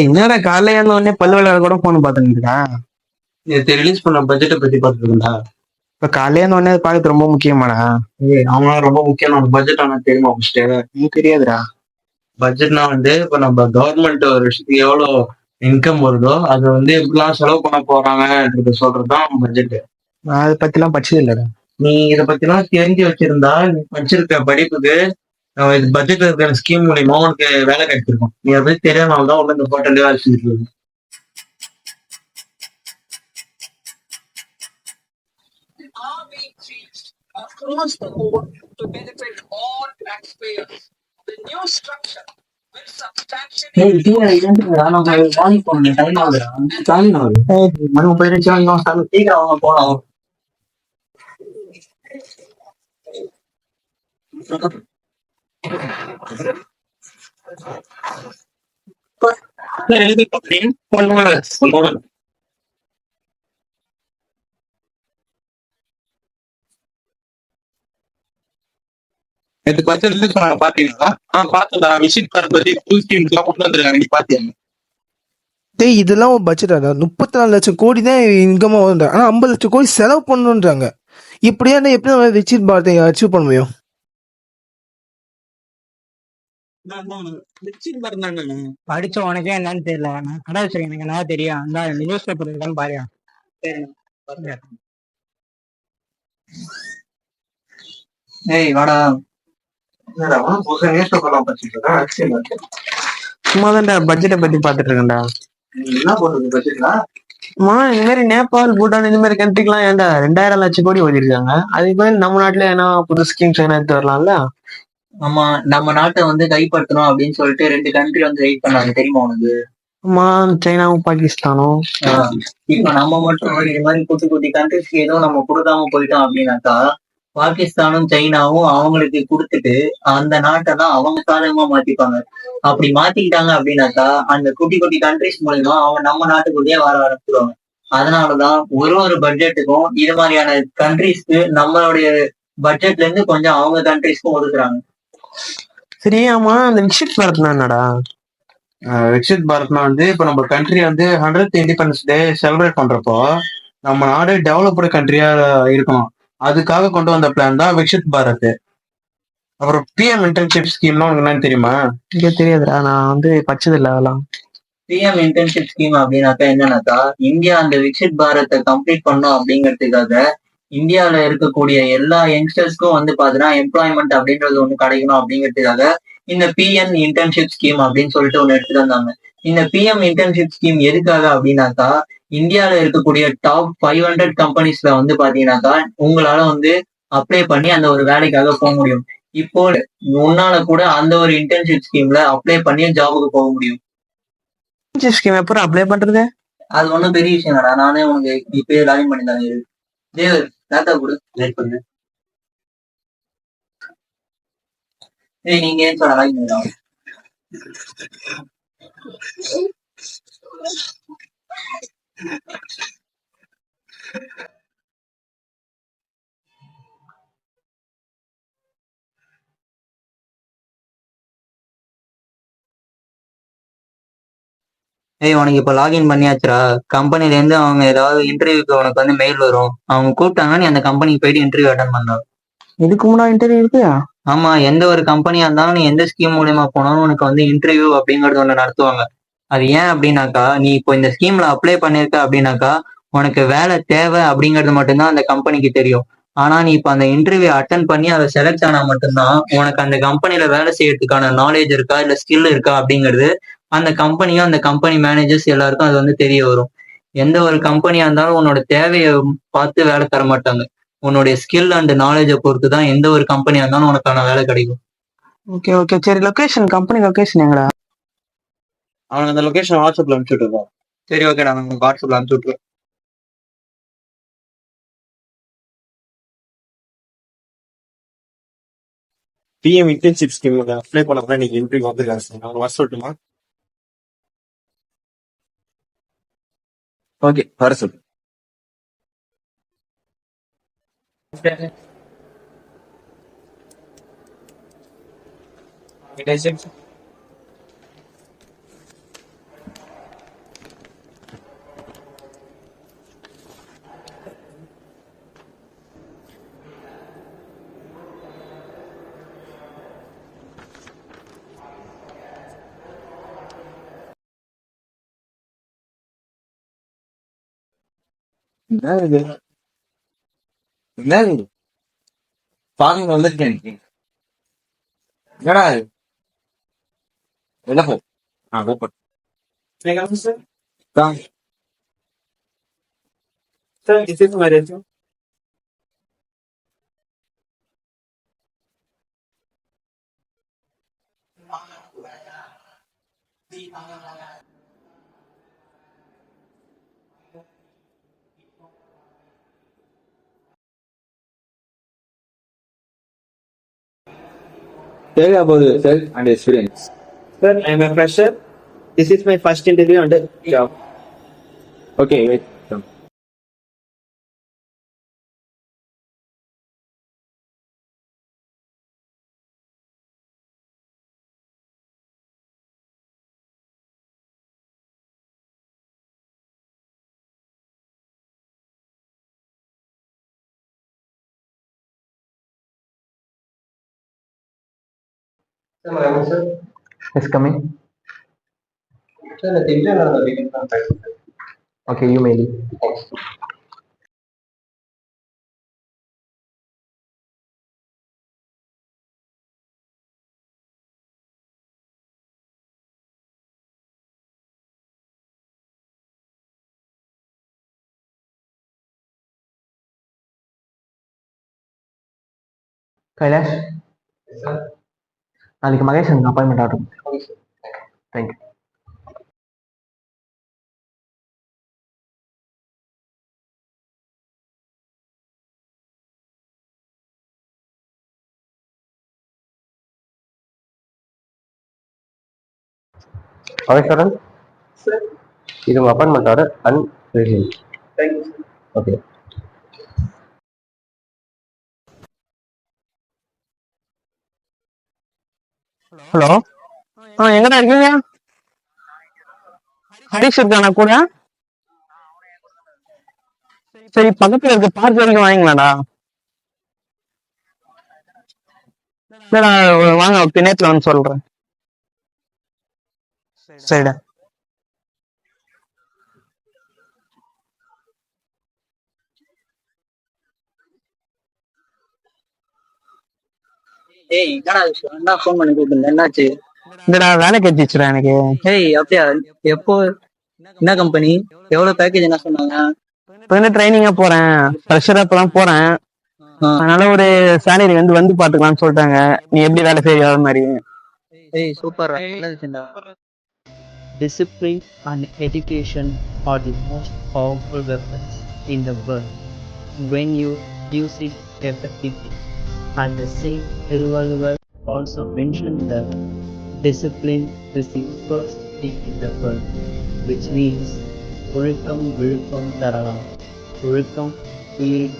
என்னடா காலையில இருந்த உடனே பல்லு விளையாட கூட போன் பாத்துருக்கா நேற்று ரிலீஸ் பண்ண பட்ஜெட்டை பத்தி பார்த்துருக்கா இப்ப காலையில இருந்த உடனே பார்க்கறது ரொம்ப முக்கியமாடா. அவனா ரொம்ப முக்கியமான பட்ஜெட் ஆனால் தெரியுமா ஃபர்ஸ்ட்டு எனக்கு தெரியாதுடா. பட்ஜெட்னா வந்து இப்போ நம்ம கவர்மெண்ட் ஒரு வருஷத்துக்கு எவ்வளோ இன்கம் வருதோ அதை வந்து எப்படிலாம் செலவு பண்ண போறாங்கன்றது சொல்றது தான் பட்ஜெட் நான் அதை பத்தி எல்லாம் படிச்சது இல்லடா. நீ இதை பத்திலாம் தெரிஞ்சு வச்சிருந்தா நீ படிச்சிருக்க படிப்புக்கு அஹ் இது பட்ஜெட்ல இருக்கிற ஸ்கீம் மூலியமா உனக்கு வேலை கிடைச்சிருக்கும் நீ அதை பத்தி தெரியாதனால தான் உள்ள இந்த ஹோட்டல்லே வேலை செஞ்சுட்டு இருக்க. are being changed across the board to benefit all taxpayers. The new structure will substantially மணி நேற்று பட்ஜெட் ரிலீஸ் பண்ணாங்க பாத்தீங்களா ஆ பார்த்ததா விசிட் கார் பத்தி புது ஸ்கீம் கொண்டு வந்திருக்காங்க நீ பாத்தியா? டேய் இதெல்லாம் ஒரு பட்ஜெட்டாடா முப்பத்தி நாலு லட்சம் கோடி தான் இன்கமா வரும்டா ஆனா ஐம்பது லட்சம் கோடி செலவு பண்ணணுன்றாங்க இப்படியா இருந்தா எப்படி நம்ம விசிட் பாரத்தை அச்சீவ் பண்ண முடியும்? படிச்ச உனக்கே என்னன்னு தெரியல. நான் கடை வச்சிருக்கேன். எனக்கு என்ன தெரியும். அந்த நியூஸ் பேப்பர் இருக்கான்னு பாரு. ஏய் வாடா. என்னடா, உனக்கு புதுசா newspaper எல்லாம் படிச்சிட்டு இருக்க? அரசியல் இருக்கு. சும்மா தான்டா பட்ஜெட்டை பத்தி பாத்துட்டு இருக்கேன்டா. என்ன போடுறது பட்ஜெட்ல அம்மா இந்த மாதிரி நேபாள் பூட்டான் இந்த மாதிரி கண்ட்ரிக்கெல்லாம் ஏன்டா ரெண்டாயிரம் லட்சம் கோடி ஒதுக்கிருக்காங்க அதுக்கு நம்ம நாட்டுல என்ன புது ஸ்கீம்ஸ் என்ன எடுத்து வரலாம்ல? ஆமா நம்ம நாட்டை வந்து கைப்பற்றணும் அப்படின்னு சொல்லிட்டு ரெண்டு கண்ட்ரி வந்து வெயிட் பண்ணாங்க. தெரியுமா உனக்கு? அம்மா சைனாவும் பாகிஸ்தானும். இப்ப நம்ம மட்டும் இது மாதிரி குட்டி குட்டி கண்ட்ரிஸ்க்கு எதுவும் நம்ம கொடுக்காம போயிட்டோம் அப்படின்னாக்கா பாகிஸ்தானும் சைனாவும் அவங்களுக்கு கொடுத்துட்டு அந்த நாட்டை தான் அவங்க சாதகமா மாத்திப்பாங்க. அப்படி மாத்திக்கிட்டாங்க அப்படின்னாக்கா அந்த குட்டி குட்டி கண்ட்ரிஸ் மூலியமா அவங்க நம்ம நாட்டுக்குள்ளேயே வர ஆரம்பிச்சிருவாங்க. அதனாலதான் ஒரு ஒரு பட்ஜெட்டுக்கும் இது மாதிரியான கண்ட்ரிஸ்க்கு நம்மளுடைய பட்ஜெட்ல இருந்து கொஞ்சம் அவங்க கண்ட்ரிஸ்க்கும் ஒதுக்குறாங்க. சரி ஆமா அந்த விக்ஷித் பரத்னா என்னடா? விக்ஷித் பாரத்னா வந்து இப்போ நம்ம கண்ட்ரி வந்து ஹண்ட்ரட் இண்டிபெண்டன்ஸ் டே செலிப்ரேட் பண்றப்போ நம்ம நாடு டெவலப்டு கண்ட்ரியா இருக்கணும். அதுக்காக கொண்டு வந்த பிளான் தான் விக்ஷித் பாரத். அப்புறம் பிஎம் இன்டர்ன்ஷிப் ஸ்கீம்னா உனக்கு என்னன்னு தெரியுமா? இங்கே தெரியாதுடா நான் வந்து படிச்சது இல்ல அதெல்லாம் பிஎம் இன்டர்ன்ஷிப் ஸ்கீம் அப்படின்னாக்கா என்னன்னாக்கா இந்தியா அந்த விக்ஷித் பாரத்தை கம்ப்ளீட் பண்ணும் அப்படிங்கிறதுக்காக இந்தியால இருக்கக்கூடிய எல்லா யங்ஸ்டர்ஸ்க்கும் வந்து பாத்தீங்கன்னா எம்ப்ளாய்மெண்ட் அப்படின்றது ஒண்ணு கிடைக்கணும் அப்படிங்கிறதுக்காக இந்த பிஎம் இன்டர்ன்ஷிப் ஸ்கீம் அப்படின்னு சொல்லிட்டு ஒண்ணு எடுத்துட்டு வந்தாங்க. இந்த பிஎம் இன்டர்ன்ஷிப் ஸ்கீம் எதுக்காக அப்படின்னாக்கா இந்தியால இருக்கக்கூடிய டாப் ஃபைவ் ஹண்ட்ரட் கம்பெனிஸ்ல வந்து பாத்தீங்கன்னாக்கா உங்களால வந்து அப்ளை பண்ணி அந்த ஒரு வேலைக்காக போக முடியும். இப்போ உன்னால கூட அந்த ஒரு இன்டர்ன்ஷிப் ஸ்கீம்ல அப்ளை பண்ணி ஜாபுக்கு போக முடியும். ஸ்கீம் எப்போ அப்ளை பண்றது? அது ஒண்ணும் பெரிய விஷயம் நானே உனக்கு இப்பயே லாகின் பண்ணி தரேன். இரு. தாத்தா கூட வெயிட் பண்ணு. ஏய் நீங்க ஏன் சொல்ல லாகின் பண்ணிடலாம் ஏய் உனக்கு இப்ப லாகின் பண்ணியாச்சுடா. கம்பெனில இருந்து அவங்க ஏதாவது இன்டர்வியூக்கு உனக்கு வந்து மெயில் வரும். அவங்க கூப்பிட்டாங்கன்னா நீ அந்த கம்பெனிக்கு போயிட்டு இன்டர்வியூ அட்டன் பண்ணலாம். இதுக்கு முன்னாடி இன்டர்வியூ இருக்கு ஆமா எந்த ஒரு கம்பெனியா இருந்தாலும் நீ எந்த ஸ்கீம் மூலியமா போனாலும் உனக்கு வந்து இன்டர்வியூ அப்படிங்கறது ஒண்ணு நடத்துவாங்க. அது ஏன் அப்படின்னாக்கா நீ இப்போ இந்த ஸ்கீம்ல அப்ளை பண்ணிருக்க அப்படின்னாக்கா உனக்கு வேலை தேவை அப்படிங்கிறது மட்டும்தான் அந்த கம்பெனிக்கு தெரியும். ஆனா நீ இப்ப அந்த இன்டர்வியூ அட்டன் பண்ணி அதை செலக்ட் ஆனா மட்டும்தான் உனக்கு அந்த கம்பெனில வேலை செய்யறதுக்கான நாலேஜ் இருக்கா இல்ல ஸ்கில் இருக்கா அப்படிங்கிறது அந்த கம்பெனியும் அந்த கம்பெனி மேனேஜர்ஸ் எல்லாருக்கும் அது வந்து தெரிய வரும். எந்த ஒரு கம்பெனியா இருந்தாலும் உன்னோட தேவையை பார்த்து வேலை தர மாட்டாங்க. உன்னுடைய ஸ்கில் அண்ட் நாலேஜை பொறுத்து தான் எந்த ஒரு கம்பெனியா இருந்தாலும் உனக்கான வேலை கிடைக்கும். ஓகே ஓகே சரி லொகேஷன் கம்பெனி லொகேஷன் எங்கடா? அவனுக்கு அந்த லொகேஷன் வாட்ஸ்அப்ல அனுப்பிச்சு விட்டுருக்கோம் சரி ஓகே நான் உங்களுக்கு வாட்ஸ்அப்ல அனுப்பிச்சு விட்டுறேன். பிஎம் இன்டர்ன்ஷிப் ஸ்கீம் அப்ளை பண்ண கூட நீங்க இன்டர்வியூ வந்துருக்காங்க. சார் அவங்க வர சொல்லட்டுமா ஓகே வர சொல்லு என்ன இது என்ன இது பாருங்க வந்துருக்கேன் நீ. என்னடா இது வெளில போ ஆ கூப்பிடு வாங்க. Tell about yourself and experience. Sir, I am a fresher. This is my first interview on the job. Okay, wait. Sir, my sir. Coming. Okay, you may leave. Thanks. Kailash? Yes, sir. நாளைக்கு மகேஷ் எனக்கு appointment ஆகும் thank you Maheswaran இது உங்க appointment order and okay hello ஆ எங்கடா இருக்கீங்க? ஹரிஷ் இருக்கானா கூட? சரி பக்கத்துல இருக்க பார்க் வரைக்கும் வாங்கிக்கலாம்டா. இல்லடா வாங்க பின்னேத்துல வந்து சொல்றேன். சரிடா. ஏய் என்னடா விஷயம் என்ன ஃபோன் பண்ணி கூப்பிட்டு என்னாச்சு? இந்தடா வேலை கிடைச்சிச்சுடா எனக்கு. ஏய் அப்படியா? எப்போ? என்ன கம்பெனி எவ்வளவு பேக்கேஜ் என்ன சொன்னாங்க? இப்போ வந்து ட்ரைனிங்கா போறேன். ஃப்ரெஷரா இப்பதான் போறேன். அதனால ஒரு சேலரி வந்து வந்து பாத்துக்கலாம்னு சொல்லிட்டாங்க. நீ எப்படி வேலை செய்ய அது மாதிரி? ஏய் super Discipline and education are the most powerful weapons in the world. When you use it effectively. and the same revolver also mentioned that discipline received first thing in the world, which means Urikam Virikam Tarana. Urikam is